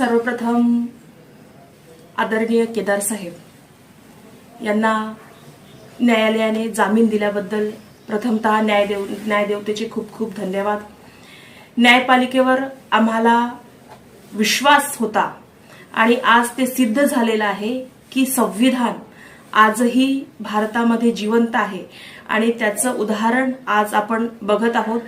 सर्वप्रथम आदरणीय केदार साहेब यांना न्यायालयाने जामीन दिल्याबद्दल प्रथमतः न्यायदेव न्यायदेवतेचे खूप खूप धन्यवाद. न्यायपालिकेवर आम्हाला विश्वास होता आणि आज ते सिद्ध झालेलं आहे की संविधान आजही भारतामध्ये जिवंत आहे आणि त्याचं उदाहरण आज आपण बघत आहोत.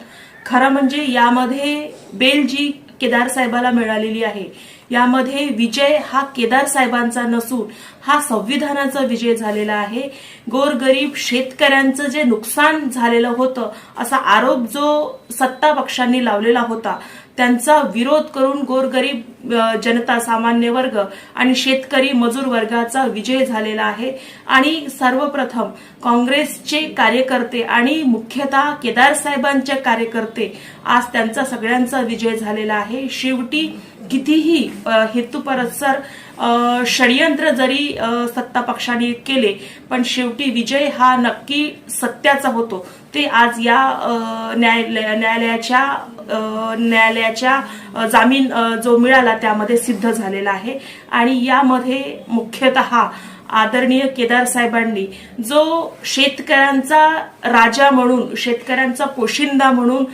खरं म्हणजे यामध्ये बेल जी केदार साहेबाला मिळालेली आहे. यामध्ये विजय हा केदार साहेबांचा नसून हा संविधानाचा विजय झालेला आहे. गोरगरीब शेतकऱ्यांचं जे नुकसान झालेलं होतं असा आरोप जो सत्ता पक्षांनी लावलेला होता त्यांचा विरोध करून गोरगरीब जनता सामान्य वर्ग आणि शेतकरी मजूर वर्गाचा विजय झालेला आहे. आणि सर्वप्रथम काँग्रेसचे कार्यकर्ते आणि मुख्यतः केदार साहेबांचे कार्यकर्ते आज त्यांचा सगळ्यांचा विजय झालेला आहे. शेवटी कितीही अ, षडयंत्र जरी सत्ता पक्षाने केले पण शेवटी विजय हा नक्की सत्याचा होतो. ते आज या न्यायालय न्यायालयाच्या न्यायालयाच्या जामीन जो मिळाला त्यामध्ये सिद्ध झालेला आहे. आणि यामध्ये मुख्यतः आदरणीय केदार साहेबांनी जो शेतकऱ्यांचा राजा म्हणून शेतकऱ्यांचा पोशिंदा म्हणून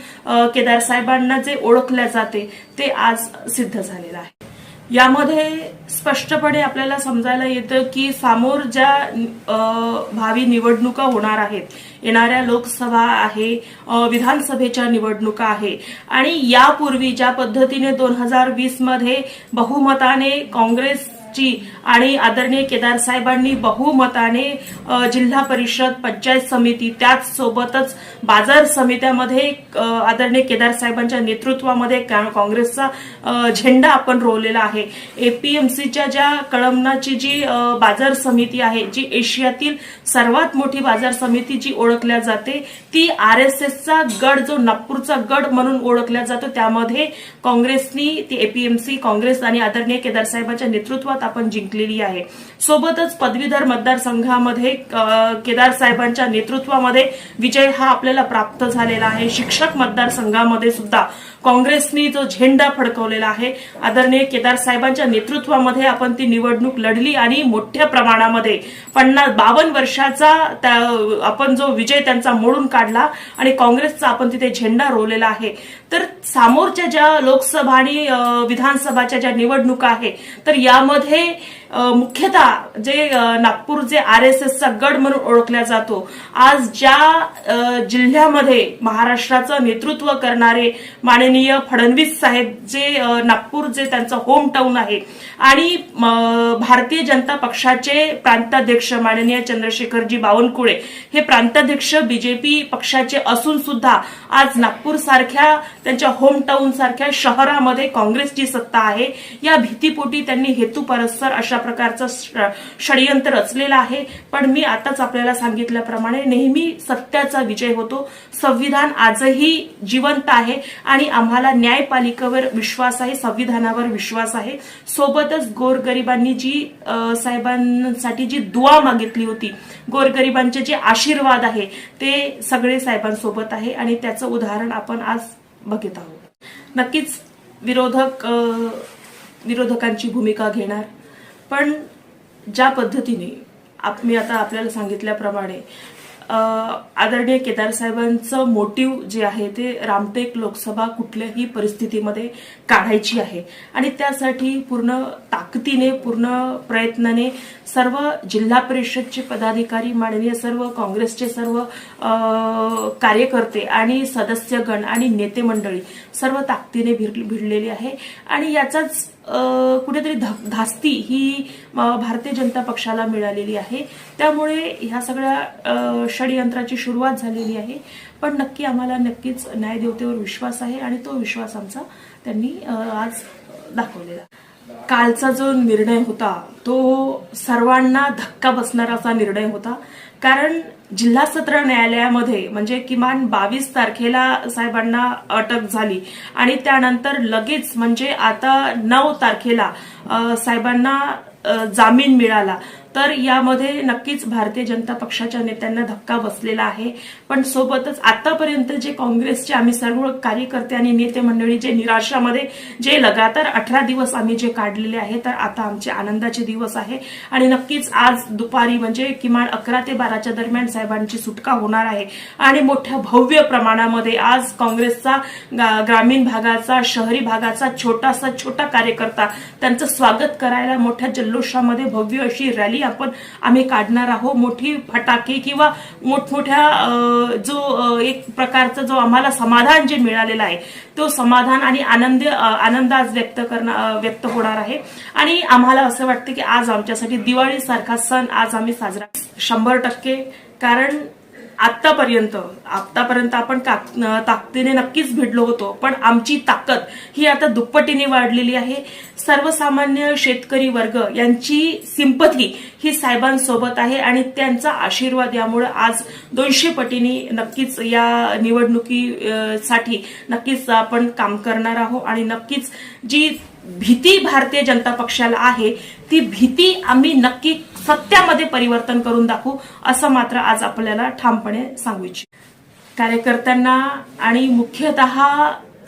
केदार साहेबांना जे ओळखले जाते ते आज सिद्ध झालेलं आहे. यामध्ये स्पष्टपणे आपल्याला समजायला येतं की समोर ज्या भावी निवडणुका होणार आहेत येणाऱ्या लोकसभा आहे विधानसभेच्या निवडणुका आहे. आणि यापूर्वी ज्या पद्धतीने दोन हजार वीसमध्ये बहुमताने ची आणि आदरणीय केदार साहेबांनी बहुमताने जिल्हा परिषद पंचायत समिती त्याच सोबतच बाजार समित्यामध्ये आदरणीय केदार साहेबांच्या नेतृत्वामध्ये का- काँग्रेसचा झेंडा आपण रोवलेला आहे. एपीएमसीच्या ज्या कळमनाची जी बाजार समिती आहे जी एशियातील सर्वात मोठी बाजार समिती जी ओळखल्या जाते ती आर एस एसचा गड जो नागपूरचा गड म्हणून ओळखला जातो त्यामध्ये काँग्रेसनी ती एपीएमसी काँग्रेस आणि आदरणीय केदार साहेबांच्या नेतृत्वात आपण जिंकलेली आहे. सोबतच पदवीधर मतदारसंघामध्ये केदार साहेबांच्या नेतृत्वामध्ये विजय हा आपल्याला प्राप्त झालेला आहे. शिक्षक मतदारसंघामध्ये सुद्धा काँग्रेसनी जो झेंडा फडकवलेला आहे आदरणीय केदार साहेबांच्या नेतृत्वामध्ये आपण ती निवडणूक लढली आणि मोठ्या प्रमाणामध्ये पन्नास बावन्न वर्षाचा आपण जो विजय त्यांचा मोडून काढला आणि काँग्रेसचा आपण तिथे झेंडा रोवलेला आहे. तर समोरच्या ज्या लोकसभा आणि विधानसभाच्या ज्या निवडणुका आहे तर यामध्ये हे मुख्यतः जे नागपूर जे आर एस एसचा गड म्हणून ओळखला जातो आज ज्या जिल्ह्यामध्ये महाराष्ट्राचं नेतृत्व करणारे माननीय फडणवीस साहेब जे नागपूर जे त्यांचं होम टाऊन आहे आणि भारतीय जनता पक्षाचे प्रांताध्यक्ष माननीय चंद्रशेखरजी बावनकुळे हे प्रांताध्यक्ष बीजेपी पक्षाचे असून सुद्धा आज नागपूर सारख्या त्यांच्या होम टाऊन सारख्या शहरामध्ये काँग्रेसची सत्ता आहे. या भीतीपोटी त्यांनी हेतुपरस्पर अशा प्रकारचं षडयंत्र रचलेलं आहे. पण मी आताच आपल्याला सांगितल्याप्रमाणे नेहमी सत्याचा विजय होतो. संविधान आजही जिवंत आहे आणि आम्हाला न्यायपालिकेवर विश्वास आहे संविधानावर विश्वास आहे. सोबतच गोरगरिबांनी जी साहेबांसाठी जी दुआ मागितली होती गोरगरिबांचे जे आशीर्वाद आहे ते सगळे साहेबांसोबत आहे आणि त्याचं उदाहरण आपण आज बघित आहोत. नक्कीच विरोधक विरोधकांची भूमिका घेणार. पण ज्या पद्धतीने आप मी आता आपल्याला सांगितल्याप्रमाणे आदरणीय केदार साहेबांचं मोटिव्ह जे आहे ते रामटेक लोकसभा कुठल्याही परिस्थितीमध्ये काढायची आहे. आणि त्यासाठी पूर्ण ताकदीने पूर्ण प्रयत्नाने सर्व जिल्हा परिषदचे पदाधिकारी माननीय सर्व काँग्रेसचे सर्व कार्यकर्ते आणि सदस्यगण आणि नेते मंडळी सर्व ताकदीने भिड- भिडलेली आहे. आणि याचाच कुठेतरी धा- धास्ती ही भारतीय जनता पक्षाला मिळालेली आहे. त्यामुळे ह्या सगळ्या षडयंत्राची सुरुवात झालेली आहे. पण नक्की आम्हाला नक्कीच न्यायदेवतेवर विश्वास आहे आणि तो विश्वास आमचा त्यांनी आज दाखवलेला. कालचा जो निर्णय होता तो सर्वांना धक्का बसणारा असा निर्णय होता. कारण जिल्हा सत्र न्यायालयामध्ये म्हणजे किमान बावीस तारखेला साहेबांना अटक झाली. आणि त्यानंतर लगेच म्हणजे आता नऊ तारखेला साहेबांना जामीन मिळाला. तर यामध्ये नक्कीच भारतीय जनता पक्षाच्या नेत्यांना धक्का बसलेला आहे. पण सोबतच आतापर्यंत जे काँग्रेसचे आम्ही सर्व कार्यकर्ते आणि नेते मंडळी जे निराशामध्ये जे लगातार अठरा दिवस आम्ही जे काढलेले आहे तर आता आमचे आनंदाचे दिवस आहे. आणि नक्कीच आज दुपारी म्हणजे किमान अकरा ते बाराच्या दरम्यान साहेबांची सुटका होणार आहे. आणि मोठ्या भव्य प्रमाणामध्ये आज काँग्रेसचा ग्रामीण भागाचा शहरी भागाचा छोटासा छोटा कार्यकर्ता त्यांचं स्वागत करायला मोठ्या जल्लोषामध्ये भव्य अशी रॅली आपण आम्ही काढणार आहोत मोठी फटाके किंवा मोठमोठ्या जो एक प्रकारचा जो आम्हाला समाधान जे मिळालेलं आहे तो समाधान आणि आनंद आनंद आज व्यक्त करणं व्यक्त होणार आहे. आणि आम्हाला असं वाटतं की आज आमच्यासाठी दिवाळीसारखा सण आज आम्ही साजरा शंभर टक्के. कारण आतापर्यंत आतापर्यंत आपण ताकदीने नक्कीच भिडलो होतो पण आमची ताकद ही आता दुप्पटीने वाढलेली आहे. सर्वसामान्य शेतकरी वर्ग यांची सिंपथी ही साहेबांसोबत आहे आणि त्यांचा आशीर्वाद यामुळे आज दोनशे पटीने नक्कीच या निवडणुकीसाठी नक्कीच आपण काम करणार आहोत. आणि नक्कीच जी भीती भारतीय जनता पक्षाला आहे. ती भीती आम्ही नक्की सत्यामध्ये परिवर्तन करून दाखवू असं मात्र आज आपल्याला ठामपणे सांगू इच्छित. कार्यकर्त्यांना आणि मुख्यतः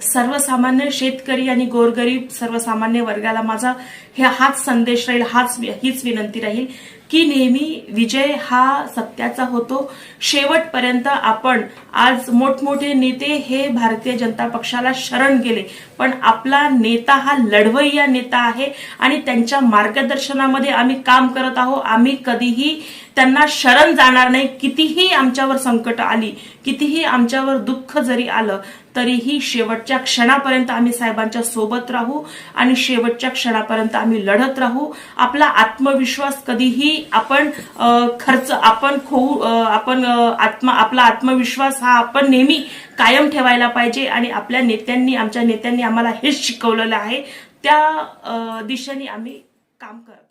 सर्वसामान्य शेतकरी आणि गोरगरीब सर्वसामान्य वर्गाला माझा हे हाच संदेश राहील हाच हीच विनंती राहील की नेहमी विजय हा सत्याचा होतो. शेवटपर्यंत आपण आज मोठमोठे नेते हे भारतीय जनता पक्षाला शरण गेले. पण आपला नेता हा लढवय्या नेता आहे आणि त्यांच्या मार्गदर्शनामध्ये आम्ही काम करत आहोत. आम्ही कधीही त्यांना शरण जाणार नाही. कितीही आमच्यावर संकट आली कितीही आमच्यावर दुःख जरी आलं तरीही शेवटच्या क्षणापर्यंत आम्ही साहेबांच्या सोबत राहू आणि शेवटच्या क्षणापर्यंत आम्ही लढत राहू. आपला आत्मविश्वास कधीही आपण खर्च आपण खोऊ आपण आत्मा आपला आत्मविश्वास हा आपण नेहमी कायम ठेवायला पाहिजे आणि आपल्या नेत्यांनी आमच्या नेत्यांनी आम्हाला हेच शिकवलेलं आहे. त्या दिशेने आम्ही काम करतो